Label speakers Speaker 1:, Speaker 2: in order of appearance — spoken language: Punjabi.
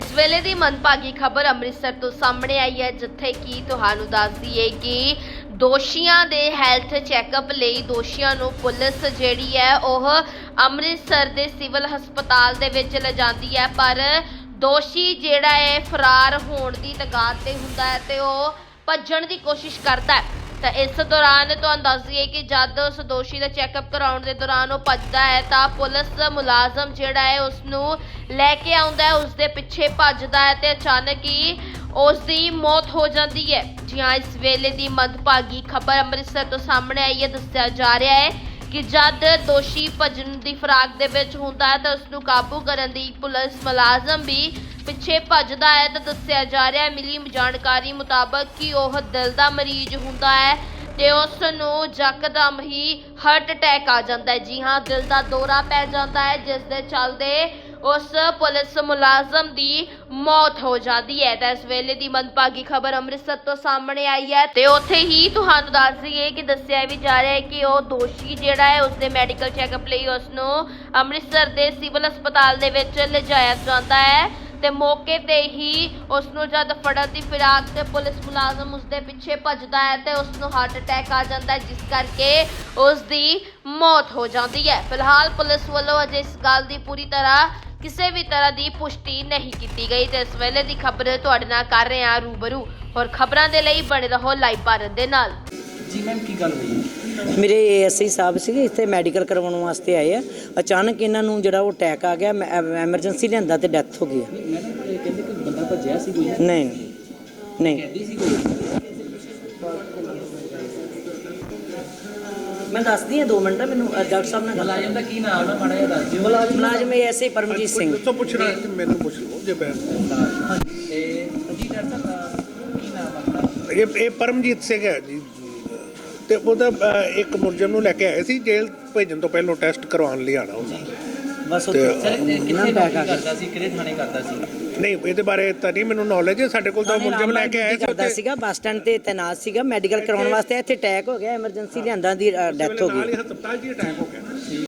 Speaker 1: ਇਸ ਵੇਲੇ ਦੀ ਮੰਦਭਾਗੀ ਖਬਰ ਅੰਮ੍ਰਿਤਸਰ ਤੋਂ ਸਾਹਮਣੇ ਆਈ ਹੈ, ਜਿੱਥੇ ਕਿ ਤੁਹਾਨੂੰ ਦੱਸ ਦਈਏ ਕਿ ਦੋਸ਼ੀਆਂ ਦੇ ਹੈਲਥ ਚੈੱਕਅਪ ਲਈ ਦੋਸ਼ੀਆਂ ਨੂੰ ਪੁਲਿਸ ਜਿਹੜੀ ਹੈ, ਉਹ ਅੰਮ੍ਰਿਤਸਰ ਦੇ ਸਿਵਲ ਹਸਪਤਾਲ ਦੇ ਵਿੱਚ ਲਿਜਾਂਦੀ ਹੈ। ਪਰ ਦੋਸ਼ੀ ਜਿਹੜਾ ਹੈ, ਫਰਾਰ ਹੋਣ ਦੀ ਲਗਾਤ ਤੇ ਹੁੰਦਾ ਹੈ ਤੇ ਉਹ ਭੱਜਣ ਦੀ ਕੋਸ਼ਿਸ਼ ਕਰਦਾ ਹੈ। ਤਾਂ ਇਸ ਦੌਰਾਨ ਤੁਹਾਨੂੰ ਦੱਸ ਦਈਏ ਕਿ ਜਦ ਉਸ ਦੋਸ਼ੀ ਦਾ ਚੈੱਕਅਪ ਕਰਾਉਣ ਦੇ ਦੌਰਾਨ ਉਹ ਭੱਜਦਾ ਹੈ ਤਾਂ ਪੁਲਿਸ ਮੁਲਾਜ਼ਮ ਜਿਹੜਾ ਹੈ ਉਸ ਨੂੰ ਲੈ ਕੇ ਆਉਂਦਾ ਹੈ ਉਸ ਦੇ ਪਿੱਛੇ ਭੱਜਦਾ ਹੈ ਤੇ ਅਚਾਨਕ ਹੀ ਉਸ ਦੀ ਮੌਤ ਹੋ ਜਾਂਦੀ ਹੈ। ਜੀ ਹਾਂ, ਇਸ ਵੇਲੇ ਦੀ ਮੰਦਭਾਗੀ ਖਬਰ ਅੰਮ੍ਰਿਤਸਰ ਤੋਂ ਸਾਹਮਣੇ ਆਈ ਹੈ, ਦੱਸਿਆ ਜਾ ਰਿਹਾ ਹੈ ਕਿ ਜਦ ਦੋਸ਼ੀ ਭੱਜਣ ਦੀ ਫਰਾਕ ਦੇ ਵਿੱਚ ਹੁੰਦਾ ਹੈ ਤਾਂ ਉਸ ਨੂੰ ਕਾਬੂ ਕਰਨ ਦੀ ਪੁਲਿਸ ਮੁਲਾਜ਼ਮ ਵੀ ਪਿੱਛੇ ਭੱਜਦਾ ਹੈ ਤਾਂ ਦੱਸਿਆ ਜਾ ਰਿਹਾ ਹੈ, ਮਿਲੀ ਜਾਣਕਾਰੀ ਮੁਤਾਬਕ ਕਿ ਉਹ ਦਿਲ ਦਾ ਮਰੀਜ਼ ਹੁੰਦਾ ਹੈ। ਤੇ ਉਸ ਨੂੰ ਯਕਦਮ ਹੀ ਹਾਰਟ ਅਟੈਕ ਆ ਜਾਂਦਾ ਹੈ। ਜੀ ਹਾਂ, ਦਿਲ ਦਾ ਦੌਰਾ ਪੈ ਜਾਂਦਾ ਹੈ, ਜਿਸ ਦੇ ਚੱਲਦੇ ਉਸ ਪੁਲਿਸ ਮੁਲਾਜ਼ਮ ਦੀ ਮੌਤ ਹੋ ਜਾਂਦੀ ਹੈ। ਤਾਂ ਇਸ ਵੇਲੇ ਦੀ ਮੰਦਭਾਗੀ ਖਬਰ ਅੰਮ੍ਰਿਤਸਰ ਤੋਂ ਸਾਹਮਣੇ ਆਈ ਹੈ ਤੇ ਉੱਥੇ ਹੀ ਤੁਹਾਨੂੰ ਦੱਸ ਦਈਏ ਕਿ ਦੱਸਿਆ ਵੀ ਜਾ ਰਿਹਾ ਹੈ ਕਿ ਉਹ ਦੋਸ਼ੀ ਜਿਹੜਾ ਹੈ ਉਸ ਦੇ ਮੈਡੀਕਲ ਚੈੱਕਅਪ ਲਈ ਉਸ ਨੂੰ ਅੰਮ੍ਰਿਤਸਰ ਦੇ ਸਿਵਲ ਹਸਪਤਾਲ ਦੇ ਵਿੱਚ ਲਿਜਾਇਆ ਜਾਂਦਾ ਹੈ। ਤੇ ਮੌਕੇ ਤੇ ਹੀ ਉਸ ਨੂੰ ਜਦ ਫੜਨ ਦੀ ਫਿਰਾਕ ਤੇ ਪੁਲਿਸ ਮੁਲਾਜ਼ਮ ਉਸ ਦੇ ਪਿੱਛੇ ਭੱਜਦਾ ਹੈ ਤੇ ਉਸ ਨੂੰ ਹਾਰਟ ਅਟੈਕ ਆ ਜਾਂਦਾ ਹੈ, ਜਿਸ ਕਰਕੇ ਉਸ ਦੀ ਮੌਤ ਹੋ ਜਾਂਦੀ ਹੈ। ਫਿਲਹਾਲ ਪੁਲਿਸ ਵੱਲੋਂ ਅਜੇ ਇਸ ਗੱਲ ਦੀ ਪੂਰੀ ਤਰ੍ਹਾਂ ਕਿਸੇ ਵੀ ਤਰ੍ਹਾਂ ਦੀ ਪੁਸ਼ਟੀ ਨਹੀਂ ਕੀਤੀ ਗਈ ਤੇ ਇਸ ਵੇਲੇ ਦੀ ਖਬਰ ਤੁਹਾਡੇ ਨਾਲ ਕਰ ਰਹੇ ਹਾਂ ਰੂਬਰੂ। ਹੋਰ ਖਬਰਾਂ ਦੇ ਲਈ ਬਣੇ ਰਹੋ ਲਾਈਵ ਭਾਰਤ ਦੇ ਨਾਲ।
Speaker 2: ਜੀ ਮੈਮ ਕੀ ਗੱਲ ਹੋਈ?
Speaker 3: ਮੇਰੇ ਏਐਸਆਈ ਸਾਹਿਬ ਸੀਗੇ ਇੱਥੇ ਮੈਡੀਕਲ ਕਰਵਾਉਣ ਵਾਸਤੇ ਆਏ ਆ। ਅਚਾਨਕ ਇਹਨਾਂ ਨੂੰ ਜਿਹੜਾ ਉਹ ਅਟੈਕ ਆ ਗਿਆ ਐਮਰਜੈਂਸੀ ਲਿਆਂਦਾ ਤੇ ਡੈਥ ਹੋ ਗਈ ਆ।
Speaker 2: ਮੈਡਮ ਇਹ ਕਹਿੰਦੇ ਕਿ ਬੰਦਾ ਭੱਜਿਆ ਸੀ ਕੋਈ?
Speaker 3: ਨਹੀਂ ਨਹੀਂ। ਮੈਂ ਦੱਸਦੀ ਆ 2 ਮਿੰਟ ਮੈਨੂੰ ਡਾਕਟਰ ਸਾਹਿਬ ਨਾਲ ਗੱਲ
Speaker 2: ਮੁਲਾਜ਼ਮ ਦਾ ਕੀ ਨਾਮ ਹੈ ਮਾੜਾ ਜਿਹਾ ਦੱਸ ਦਿਓ।
Speaker 3: ਮੁਲਾਜ਼ਮ ਏਐਸਆਈ ਪਰਮਜੀਤ ਸਿੰਘ।
Speaker 4: ਦੱਸੋ ਪੁੱਛਣਾ ਹੈ ਕਿ ਮੈਨੂੰ ਪੁੱਛ ਲਓ ਜੇ ਮੈਂ
Speaker 2: ਤੇ ਜੀ ਡਾਕਟਰ ਸਾਹਿਬ ਕੀ ਨਾਮ ਆਪਣਾ?
Speaker 4: ਇਹ ਇਹ ਪਰਮਜੀਤ ਸਿੰਘ ਹੈ ਜੀ। ਤੇ ਉਹਦਾ ਇੱਕ ਮੁਲਜ਼ਮ ਨੂੰ ਲੈ ਕੇ ਆਏ ਸੀ ਜੇਲ੍ਹ ਭੇਜਣ ਤੋਂ ਪਹਿਲਾਂ ਟੈਸਟ ਕਰਵਾਉਣ ਲਈ ਆਣਾ ਹੁੰਦਾ
Speaker 3: ਬਸ ਉੱਥੇ
Speaker 2: ਸਰ ਕਿੱਥੇ। ਕਰਦਾ ਸੀ ਕਿਹੜੇ ਥਾਣੇ ਕਰਦਾ ਸੀ?
Speaker 4: ਨਹੀਂ ਇਹਦੇ ਬਾਰੇ ਤਾਂ ਨਹੀਂ ਮੈਨੂੰ ਨੌਲੇਜ ਹੈ ਸਾਡੇ ਕੋਲ ਤਾਂ ਮੁਲਜ਼ਮ ਲੈ ਕੇ ਆਏ ਸੀ
Speaker 3: ਕਰਦਾ
Speaker 4: ਉੱਥੇ।
Speaker 3: ਸੀਗਾ ਬੱਸ ਸਟੈਂਡ ਤੇ ਤੈਨਾਤ ਸੀਗਾ ਮੈਡੀਕਲ ਕਰਾਉਣ ਵਾਸਤੇ ਇੱਥੇ ਅਟੈਕ ਹੋ ਗਿਆ ਐਮਰਜੈਂਸੀ ਲਿਆਂਦਾ ਦੀ ਡੈਥ ਹੋ
Speaker 4: ਨਾਲ
Speaker 3: ਗਈ
Speaker 4: ਹੀ ਹਸਪਤਾਲ 'ਚ ਅਟੈਕ ਹੋ ਗਿਆ